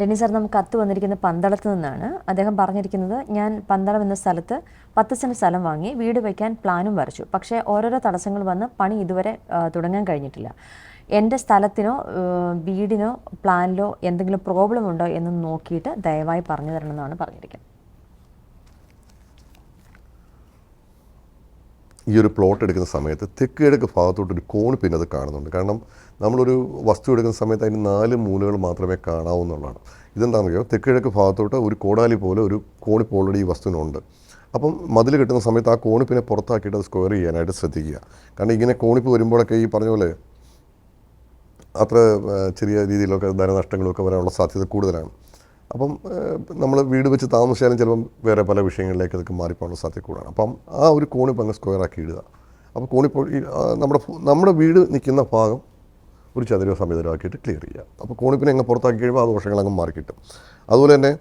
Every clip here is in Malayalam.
ഡെന്നി സാർ നമുക്ക് കത്ത് വന്നിരിക്കുന്ന പന്തളത്ത് നിന്നാണ്. അദ്ദേഹം പറഞ്ഞിരിക്കുന്നത് ഞാൻ പന്തളം എന്ന സ്ഥലത്ത് പത്ത് സെന്റ് സ്ഥലം വാങ്ങി വീട് വയ്ക്കാൻ പ്ലാനും വരച്ചു. പക്ഷേ ഓരോരോ തടസ്സങ്ങൾ വന്ന് പണി ഇതുവരെ തുടങ്ങാൻ കഴിഞ്ഞിട്ടില്ല. എന്റെ സ്ഥലത്തിനോ വീടിനോ പ്ലാനിലോ എന്തെങ്കിലും പ്രോബ്ലം ഉണ്ടോ എന്ന് നോക്കിയിട്ട് ദയവായി പറഞ്ഞു തരണമെന്നാണ് പറഞ്ഞിരിക്കുന്നത്. ഈ ഒരു പ്ലോട്ട് എടുക്കുന്ന സമയത്ത് തെക്ക് കിഴക്ക് ഭാഗത്തോട്ടൊരു കോണി പിന്നെ അത് കാണുന്നുണ്ട്. കാരണം നമ്മളൊരു വസ്തു എടുക്കുന്ന സമയത്ത് അതിന് നാല് മൂലകൾ മാത്രമേ കാണാവൂ കാണാവുന്നുള്ളതാണ് ഇതെന്താണെന്നറിയോ? തെക്ക് കിഴക്ക് ഭാഗത്തോട്ട് ഒരു കോടാലി പോലെ ഒരു കോണിപ്പ് ഓൾറെഡി ഈ വസ്തുവിനുണ്ട്. അപ്പം മതിൽ കിട്ടുന്ന സമയത്ത് ആ കോണിപ്പിനെ പുറത്താക്കിയിട്ട് അത് സ്ക്വയർ ചെയ്യാനായിട്ട് ശ്രദ്ധിക്കുക. കാരണം ഇങ്ങനെ കോണിപ്പ് വരുമ്പോഴൊക്കെ ഈ പറഞ്ഞ പോലെ അത്ര ചെറിയ രീതിയിലൊക്കെ ധനനഷ്ടങ്ങളൊക്കെ വരാനുള്ള സാധ്യത കൂടുതലാണ്. അപ്പം നമ്മൾ വീട് വെച്ച് താമസിച്ചാലും ചിലപ്പം വേറെ പല വിഷയങ്ങളിലേക്ക് അതൊക്കെ മാറിപ്പോകാനുള്ള സാധ്യത കൂടുതലാണ് അപ്പം ആ ഒരു കോണിപ്പ് അങ്ങ് സ്ക്വയറാക്കി ഇടുക. അപ്പോൾ കോണിപ്പോൾ നമ്മുടെ നമ്മുടെ വീട് നിൽക്കുന്ന ഭാഗം ഒരു ചതുരോ സമീതരമാക്കിയിട്ട് ക്ലിയർ ചെയ്യുക. അപ്പോൾ കോണിപ്പിനെ അങ്ങ് പുറത്താക്കി കഴിയുമ്പോൾ ആ ദോഷങ്ങൾ അങ്ങ് മാറിക്കിട്ടും അതുപോലെ തന്നെ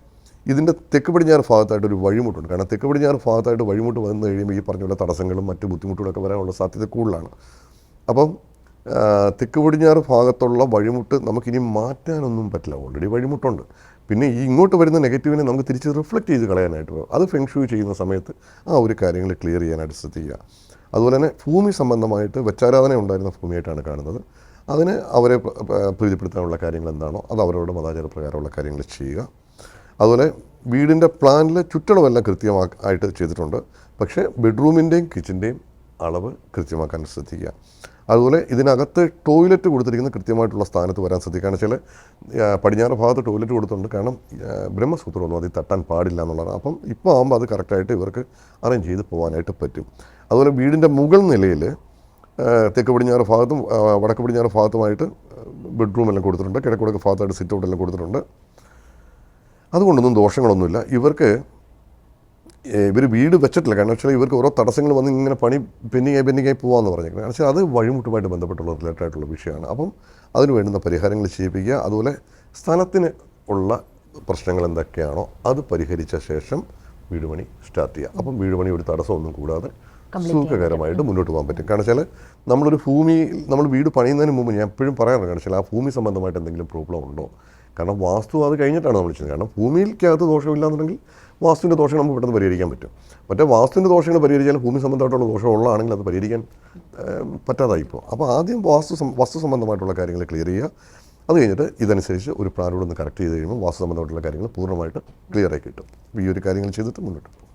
ഇതിന്റെ തെക്ക് പടിഞ്ഞാറ് ഭാഗത്തായിട്ട് ഒരു വഴിമുട്ടുണ്ട്. കാരണം തെക്ക് പടിഞ്ഞാറ് ഭാഗത്തായിട്ട് വഴിമുട്ട് വന്നു കഴിയുമ്പോൾ ഈ പറഞ്ഞ പോലെ തടസ്സങ്ങളും മറ്റ് ബുദ്ധിമുട്ടുകളൊക്കെ വരാനുള്ള സാധ്യത കൂടുതലാണ്. അപ്പം തെക്ക് പടിഞ്ഞാറ് ഭാഗത്തുള്ള വഴിമുട്ട് നമുക്കിനി മാറ്റാനൊന്നും പറ്റില്ല. ഓൾറെഡി വഴിമുട്ടുണ്ട്. പിന്നെ ഈ ഇങ്ങോട്ട് വരുന്ന നെഗറ്റീവിനെ നമുക്ക് തിരിച്ച് റിഫ്ലക്റ്റ് ചെയ്ത് കളയാനായിട്ട് വരും അത് ഫെങ്ഷൂ ചെയ്യുന്ന സമയത്ത് ആ ഒരു കാര്യങ്ങൾ ക്ലിയർ ചെയ്യാനായിട്ട് ശ്രദ്ധിക്കുക. അതുപോലെ തന്നെ ഭൂമി സംബന്ധമായിട്ട് വെച്ചാരാധന ഉണ്ടായിരുന്ന ഭൂമിയായിട്ടാണ് കാണുന്നത്. അതിന് അവരെ പ്രീതിപ്പെടുത്താനുള്ള കാര്യങ്ങൾ എന്താണോ അത് അവരോട് മതാചാര പ്രകാരമുള്ള കാര്യങ്ങൾ ചെയ്യുക. അതുപോലെ വീടിന്റെ പ്ലാനിൽ ചുറ്റളവെല്ലാം കൃത്യമായിട്ട് ചെയ്തിട്ടുണ്ട്. പക്ഷേ ബെഡ്റൂമിന്റെയും കിച്ചന്റെയും അളവ് കൃത്യമാക്കാൻ ശ്രദ്ധിക്കുക. അതുപോലെ ഇതിനകത്ത് ടോയ്ലറ്റ് കൊടുത്തിരിക്കുന്ന കൃത്യമായിട്ടുള്ള സ്ഥാനത്ത് വരാൻ ശ്രദ്ധിക്കുക. ചില പടിഞ്ഞാറ് ഭാഗത്ത് ടോയ്ലറ്റ് കൊടുത്തിട്ടുണ്ട്. കാരണം ബ്രഹ്മസൂത്രമൊന്നും അതിൽ തട്ടാൻ പാടില്ല എന്നുള്ളതാണ്. അപ്പം ഇപ്പോൾ ആകുമ്പോൾ അത് കറക്റ്റായിട്ട് ഇവർക്ക് അറേഞ്ച് ചെയ്ത് പോകാനായിട്ട് പറ്റും. അതുപോലെ വീടിന്റെ മുകൾ നിലയിൽ തെക്ക് പടിഞ്ഞാറ് ഭാഗത്തും വടക്ക് പടിഞ്ഞാറ് ഭാഗത്തുമായിട്ട് ബെഡ്റൂം എല്ലാം കൊടുത്തിട്ടുണ്ട്. കിഴക്ക് വടക്ക് ഭാഗത്തായിട്ട് സിറ്റ് ഔട്ട് എല്ലാം കൊടുത്തിട്ടുണ്ട്. അതുകൊണ്ടൊന്നും ദോഷങ്ങളൊന്നുമില്ല. ഇവർക്ക് ഇവർ വീട് വെച്ചിട്ടില്ല. കാരണം വെച്ചാൽ ഇവർക്ക് ഓരോ തടസ്സങ്ങൾ വന്ന് ഇങ്ങനെ പണി പെൻഡിങ്ങായി പെൻഡിങ്ങായി പോകാമെന്ന് പറഞ്ഞേക്കുന്നത് കാരണം വെച്ചാൽ അത് വഴിമുട്ടുമായിട്ട് ബന്ധപ്പെട്ടുള്ള റിലേറ്റഡ് ആയിട്ടുള്ള വിഷയമാണ്. അപ്പം അതിന് വേണ്ടുന്ന പരിഹാരങ്ങൾ ചെയ്യിപ്പിക്കുക. അതുപോലെ സ്ഥലത്തിന് ഉള്ള പ്രശ്നങ്ങൾ എന്തൊക്കെയാണോ അത് പരിഹരിച്ച ശേഷം വീടുപണി സ്റ്റാർട്ട് ചെയ്യുക. അപ്പം വീടുപണി ഒരു തടസ്സമൊന്നും കൂടാതെ സുഖകരമായിട്ട് മുന്നോട്ട് പോകാൻ പറ്റും. കാരണം വെച്ചാൽ നമ്മളൊരു ഭൂമി നമ്മൾ വീട് പണിയുന്നതിന് മുമ്പ് ഞാൻ എപ്പോഴും പറയാറുണ്ട് കാരണം വെച്ചാൽ ആ ഭൂമി സംബന്ധമായിട്ട് എന്തെങ്കിലും പ്രോബ്ലം ഉണ്ടോ? കാരണം വാസ്തു അത് കഴിഞ്ഞിട്ടാണ് നമ്മൾ ചെയ്യുന്നത് കാരണം ഭൂമിയിൽക്കകത്ത് ദോഷമില്ലാന്നുണ്ടെങ്കിൽ വാസ്തുവിന്റെ ദോഷം നമുക്ക് പെട്ടെന്ന് പരിഹരിക്കാൻ പറ്റും. മറ്റേ വാസ്തുവിന്റെ ദോഷങ്ങൾ പരിഹരിച്ചാൽ ഭൂമി സംബന്ധമായിട്ടുള്ള ദോഷം ഉള്ളതാണെങ്കിൽ അത് പരിഹരിക്കാൻ പറ്റാതായിപ്പോൾ അപ്പോൾ ആദ്യം വാസ്തു വസ്തു സംബന്ധമായിട്ടുള്ള കാര്യങ്ങൾ ക്ലിയർ ചെയ്യുക. അത് കഴിഞ്ഞിട്ട് ഇതനുസരിച്ച് ഒരു പ്ലാനോട് ഒന്ന് കറക്റ്റ് ചെയ്ത് കഴിയുമ്പോൾ വാസ്തു സംബന്ധമായിട്ടുള്ള കാര്യങ്ങൾ പൂർണമായിട്ട് ക്ലിയർ ആയി കിട്ടും. ഈ ഒരു കാര്യങ്ങൾ ചെയ്തിട്ട് മുന്നോട്ട് പോകും.